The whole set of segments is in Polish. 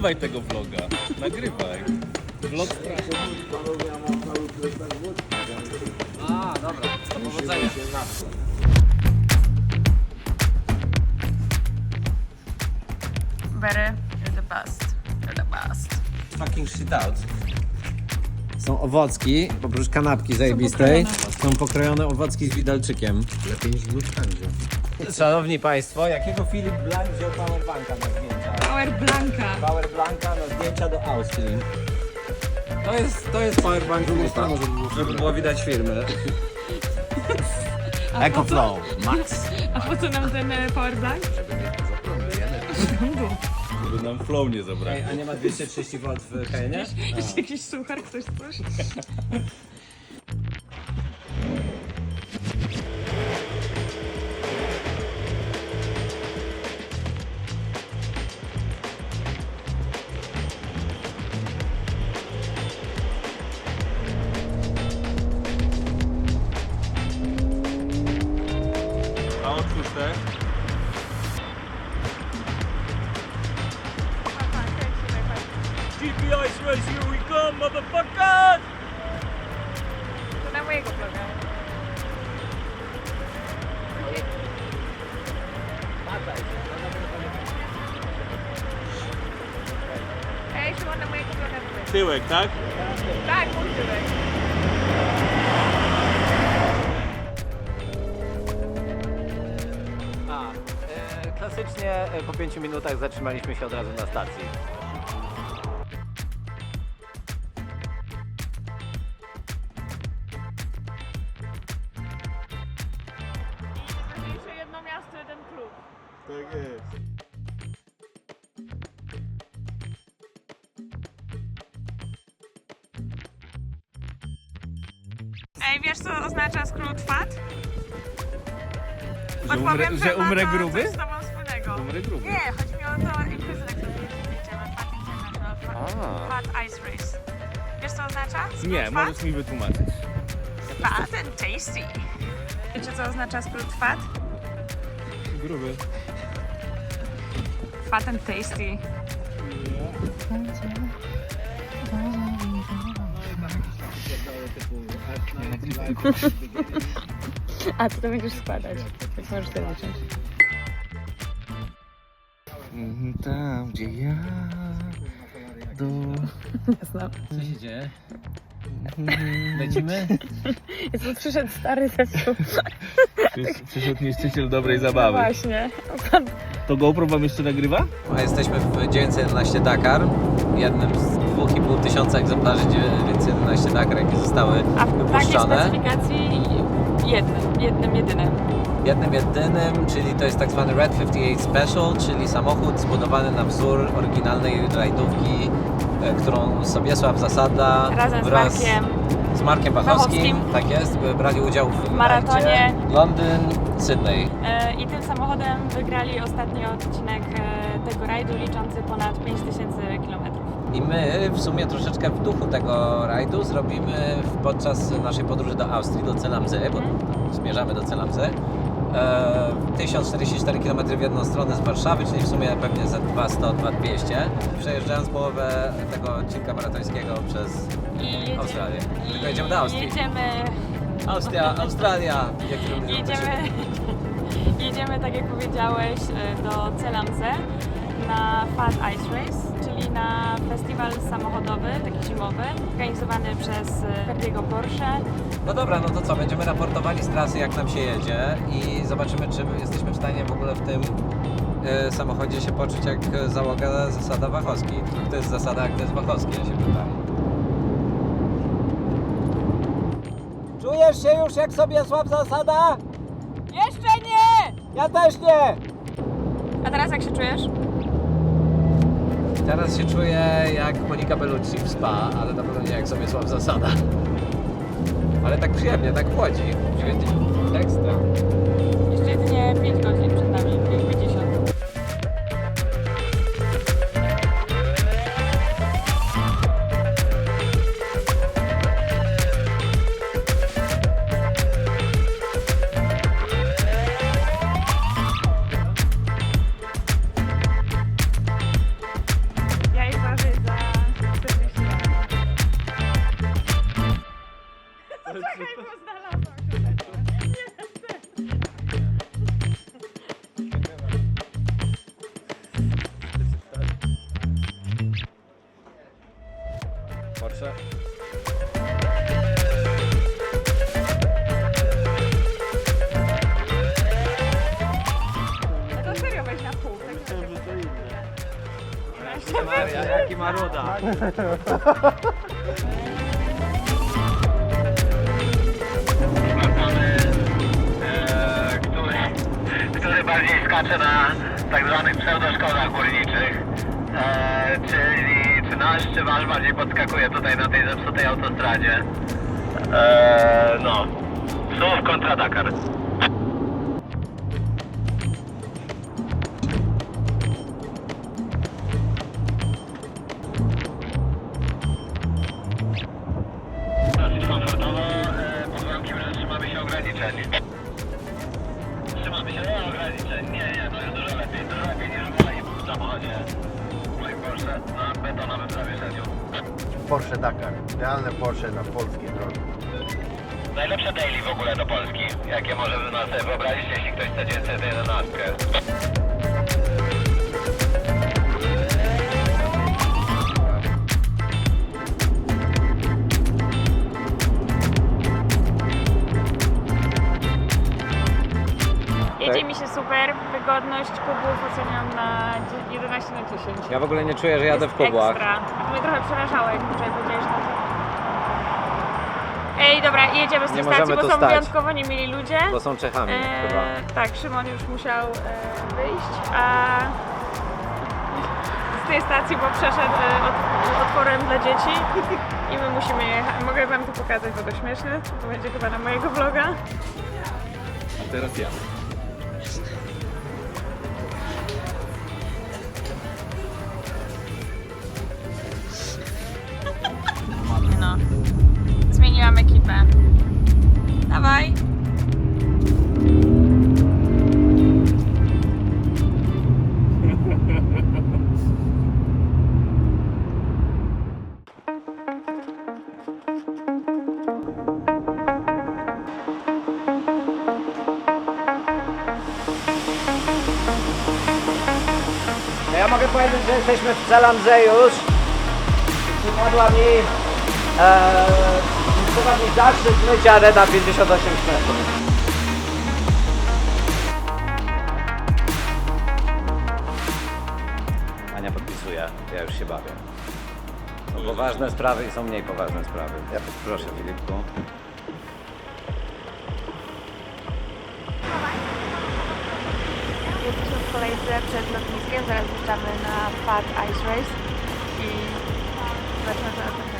nagrywaj tego vloga. Nagrywaj. Vlog A, dobra, powodzenia. Bery, you're the best. You're the best. Fucking shit out. Są owocki, oprócz kanapki zajebistej, są pokrojone owocki z widalczykiem. Lepiej niż w Lufthansa. Szanowni Państwo, jakiego Filip Blank wziął powerbanka na zdjęcia? Power Blanca. Powerblanka na zdjęcia do Austrii. To jest, to jest powerbank grupa, żeby było widać firmy. EcoFlow Max. A po co nam ten e, power blank? Żeby nam flow nie zabrać. Ej, a nie ma 230 V w Kenie? Jeszcze jakiś suchar, ktoś coś? Szymon, na mojego. Tyłek, tak? Tak, mój tyłek. A, e, klasycznie e, po 5 minutach zatrzymaliśmy się od razu na stacji. Ej, wiesz co oznacza skrót FAT? Że umrę, Podpowiem, że ma umrę to gruby? Coś z tobą wspólnego. Umrę gruby. Nie, chodzi mi o to imprezy, na której jedziemy. FAT International, A. FAT Ice Race. Wiesz co oznacza? Skrót Nie, FAT? możesz mi wytłumaczyć. Fat and tasty. Wiecie co oznacza skrót FAT? Gruby. Fat and tasty. A, ty to będziesz składać. Więc możesz to zacząć. Tam, gdzie ja do... Co się dzieje? Lecimy? Jest przyszedł stary zespół. Przyszedł niszczyciel dobrej zabawy. Właśnie. To GoPro wam jeszcze nagrywa? A jesteśmy w 911 Dakar, jednym z 2,5 tysiąca egzemplarzy 911 Dakar, jakie zostały A w takiej wypuszczone. specyfikacji jednym, jednym, jedynym. Jednym jedynym, czyli to jest tak zwany Red 58 Special, czyli samochód zbudowany na wzór oryginalnej rajdówki, e, którą Sobiesław Zasada Razem z wraz Markiem. z Markiem Bachowskim, Bachowskim. tak jest, brali udział w Maratonie. rajdzie Londyn, Sydney. E, I tym samochodem wygrali ostatni odcinek e, tego rajdu liczący ponad 5000 km. I my w sumie troszeczkę w duchu tego rajdu zrobimy podczas naszej podróży do Austrii, do Celamzy, bo zmierzamy do Celamzy. E, 1044 km w jedną stronę z Warszawy, czyli w sumie pewnie za 200-200. Przejeżdżając połowę tego odcinka maratońskiego przez I Australię. i Tylko jedziemy do Austrii. Jedziemy, Austria, Australia. Jak jedziemy, jedziemy, tak jak powiedziałeś, e, do Celamze na Fat Ice Race, na festiwal samochodowy, taki zimowy, organizowany przez e, Ferdiego Porsche. No dobra, no to co, będziemy raportowali z trasy jak nam się jedzie i zobaczymy, czy jesteśmy w stanie w ogóle w tym e, samochodzie się poczuć jak załoga zasada Wachowski. To jest zasada, jak to jest Wachowski, ja się pytam. Czujesz się już jak sobie słab zasada? Jeszcze nie! Ja też nie! A teraz jak się czujesz? Teraz się czuję jak Monika Bellucci w spa, ale na pewno nie jak sobie słab zasada. Ale tak przyjemnie, tak chłodzi. Ekstra. Jeszcze jedynie 5 godzin Jaki maruda. który, który bardziej skacze na tak zwanych pseudoszkodach górniczych. E, czyli czy nasz, czy wasz bardziej podskakuje tutaj na tej zepsutej autostradzie. E, no. SUV kontra Dakar. Porsche na polskie drogi. Najlepsze daily w ogóle do Polski, jakie może no, sobie wyobrazić, jeśli ktoś chce 911. Jedzie mi się super, wygodność kubów oceniam na dzie- 11 na 10. Ja w ogóle nie czuję, że jadę w Jest kubłach. Ekstra. To mnie trochę przerażało, jak wczoraj na to. Ej, dobra, jedziemy z Nie tej możemy stacji, bo tu są stać. wyjątkowo nie mieli ludzie. Bo są Czechami chyba. E, tak, Szymon już musiał e, wyjść, a z tej stacji, bo przeszedł e, otworem dla dzieci i my musimy jechać. Mogę wam to pokazać, bo to śmieszne. To będzie chyba na mojego vloga. A teraz ja. Ekipę. Dawaj. Ja mogę powiedzieć, że jesteśmy w Celamze już. Przypadła mi, e, przypadł mi zaszczyt mycia Reda 58 metrów. Ania podpisuje, ja już się bawię. Są poważne sprawy i są mniej poważne sprawy. Ja proszę Filipku. Jesteśmy w kolejce przed lotniskiem, zaraz wjeżdżamy na Fat Ice Race i zobaczymy co nas czeka.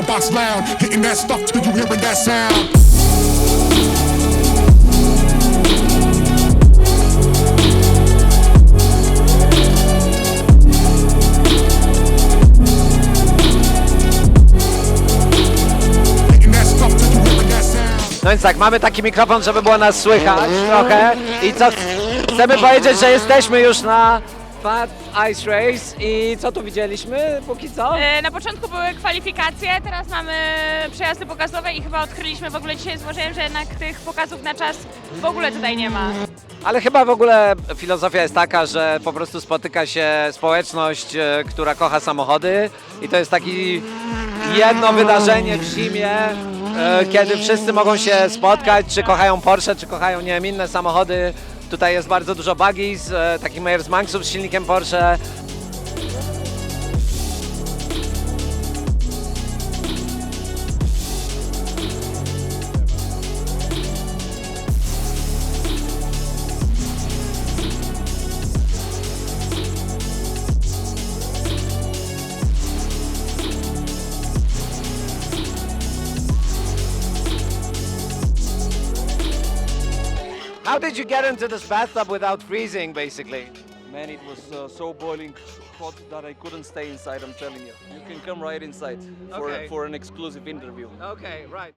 The box loud. Hitting that stuff till you hearing that sound. No więc tak, mamy taki mikrofon, żeby było nas słychać trochę. I co, chcemy powiedzieć, że jesteśmy już na Fat Ice Race i co tu widzieliśmy póki co? E, Na początku były kwalifikacje, teraz mamy przejazdy pokazowe i chyba odkryliśmy w ogóle dzisiaj złożyłem, że jednak tych pokazów na czas w ogóle tutaj nie ma. Ale chyba w ogóle filozofia jest taka, że po prostu spotyka się społeczność, e, która kocha samochody i to jest taki jedno wydarzenie w zimie, e, kiedy wszyscy mogą się spotkać, czy kochają Porsche, czy kochają nie wiem, inne samochody. Tutaj jest bardzo dużo buggies, e, takich Meyers Manxów z silnikiem Porsche. How did you get into this bathtub without freezing, basically? Man, it was uh, so boiling hot that I couldn't stay inside. I'm telling you. You can come right inside for Okay. for an exclusive interview. Okay, right.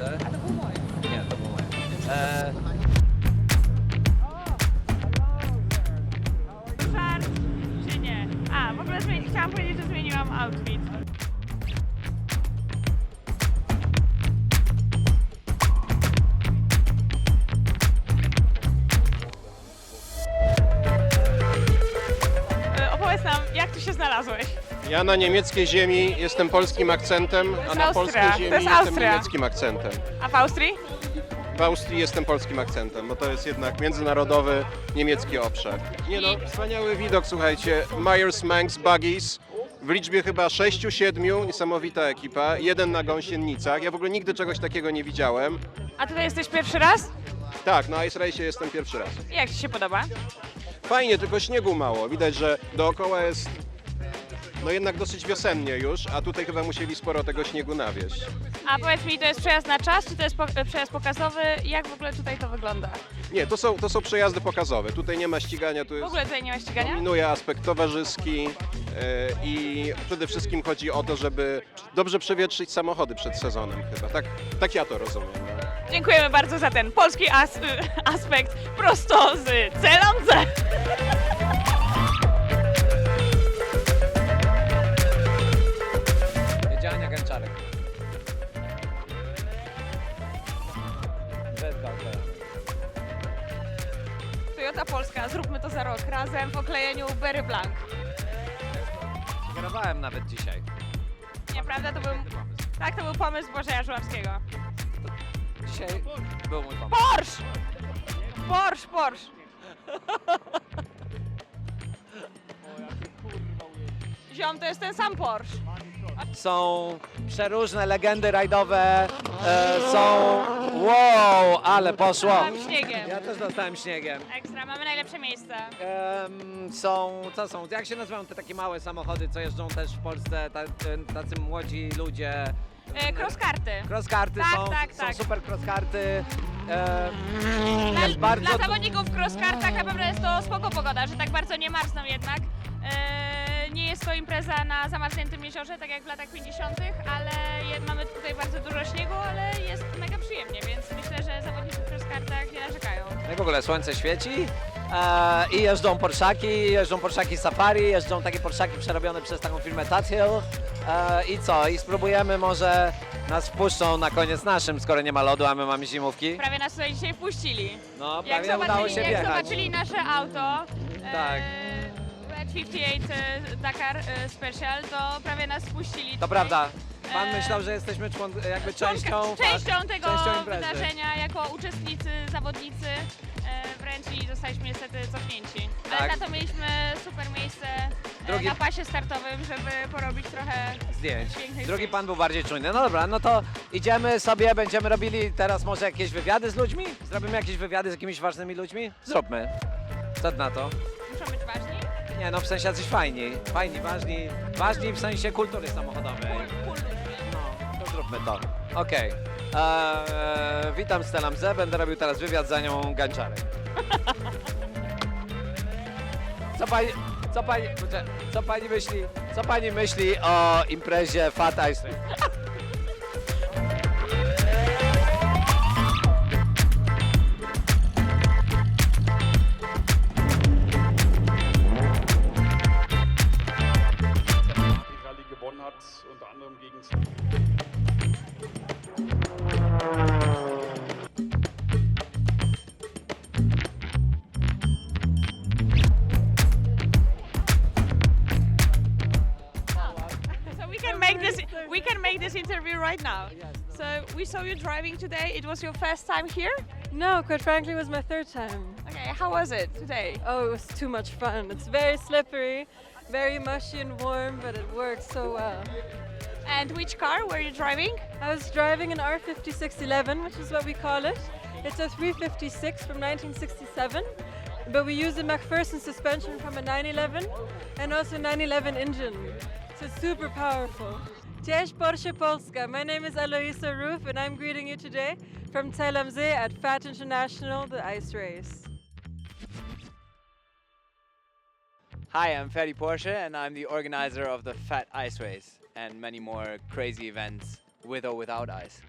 A to było moje. Nie, to było moje. Żart czy nie? A, w ogóle zmieni- chciałam powiedzieć, że zmieniłam outfit. Ja na niemieckiej ziemi jestem polskim akcentem, a na Austria, polskiej to ziemi jest jestem Austria. niemieckim akcentem. A w Austrii? W Austrii jestem polskim akcentem, bo to jest jednak międzynarodowy niemiecki obszar. Nie no, wspaniały widok, słuchajcie. Myers Manx Buggies. W liczbie chyba 6-7, niesamowita ekipa. Jeden na gąsienicach. Ja w ogóle nigdy czegoś takiego nie widziałem. A tutaj jesteś pierwszy raz? Tak, na Ice Race jestem pierwszy raz. Jak Ci się podoba? Fajnie, tylko śniegu mało. Widać, że dookoła jest no jednak dosyć wiosennie już, a tutaj chyba musieli sporo tego śniegu nawieść. A powiedz mi, to jest przejazd na czas, czy to jest po, przejazd pokazowy? Jak w ogóle tutaj to wygląda? Nie, to są, to są przejazdy pokazowe. Tutaj nie ma ścigania, tu W jest ogóle tutaj nie ma ścigania? dominuje aspekt towarzyski e, i przede wszystkim chodzi o to, żeby dobrze przewietrzyć samochody przed sezonem chyba. Tak, tak ja to rozumiem. Dziękujemy bardzo za ten polski as, aspekt prosto z. Polska, zróbmy to za rok, razem w oklejeniu Berry Blanc. Kierowałem nawet dzisiaj. Nieprawda, to był... Tak, to był pomysł Bożeja Żuławskiego. Dzisiaj był mój pomysł. Porsche! Porsche, Porsche. Ziom, to jest ten sam Porsche. Są przeróżne legendy rajdowe, e, są... Wow, ale poszło. Śniegiem. Ja też dostałem śniegiem. Ekstra, mamy najlepsze miejsce. Em, są, co są, jak się nazywają te takie małe samochody, co jeżdżą też w Polsce, ta, tacy młodzi ludzie? E, crosskarty. Crosskarty Tak, są, tak, są tak. super crosskarty. Em, Dla, jest bardzo... dla zawodników w crosskartach na pewno jest to spoko pogoda, że tak bardzo nie marzną jednak. E, nie jest to impreza na zamarzniętym jeziorze, tak jak w latach 50., ale mamy tutaj bardzo dużo śniegu, ale jest mega przyjemnie, więc myślę, że zawodnicy w crosskartach nie narzekają. No i w ogóle słońce świeci e, i jeżdżą Porszaki, jeżdżą Porszaki Safari, jeżdżą takie Porszaki przerobione przez taką firmę Tathill e, i co, i spróbujemy może nas wpuszczą na koniec naszym, skoro nie ma lodu, a my mamy zimówki. Prawie nas tutaj dzisiaj wpuścili. No, Jak prawie udało zobaczyli, się jak wjechać. zobaczyli nasze auto, Tak. e, 58 e, Dakar e, Special, to prawie nas wpuścili. To prawda. Pan E, myślał, że jesteśmy człon, jakby częścią, częścią tego częścią imprezy. wydarzenia jako uczestnicy, zawodnicy e, wręcz i zostaliśmy niestety cofnięci. Ale Tak. za to mieliśmy super miejsce e, Drugi- na pasie startowym, żeby porobić trochę zdjęć. pięknych Drugi zdjęć. pan był bardziej czujny. No dobra, no to idziemy sobie, będziemy robili teraz może jakieś wywiady z ludźmi? Zrobimy jakieś wywiady z jakimiś ważnymi ludźmi? Zróbmy. Co ty na to? Nie no, w sensie jacyś fajni. Fajni, ważni. Ważni w sensie kultury samochodowej. No, to zróbmy to. Okej. Eee, witam Stellam Z, będę robił teraz wywiad za nią Ganciarek. Co pani, co pani, poczekaj, co pani myśli, co pani myśli o imprezie Fat Ice Race? this interview right now. So we saw you driving today. It was your first time here. No, quite frankly, it was my third time. Okay, how was it today? Oh, it was too much fun. It's very slippery, very mushy and warm, but it works so well. And which car were you driving? I was driving an R5611, which is what we call it. It's a 356 from 1967, but we use a McPherson suspension from a 911 and also a 911 engine. So it's super powerful. Cześć Porsche Polska. My name is Aloisa Roof and I'm greeting you today from Telemze at FAT International, the ice race. Hi, I'm Ferry Porsche, and I'm the organizer of the Fat Ice Race and many more crazy events with or without ice.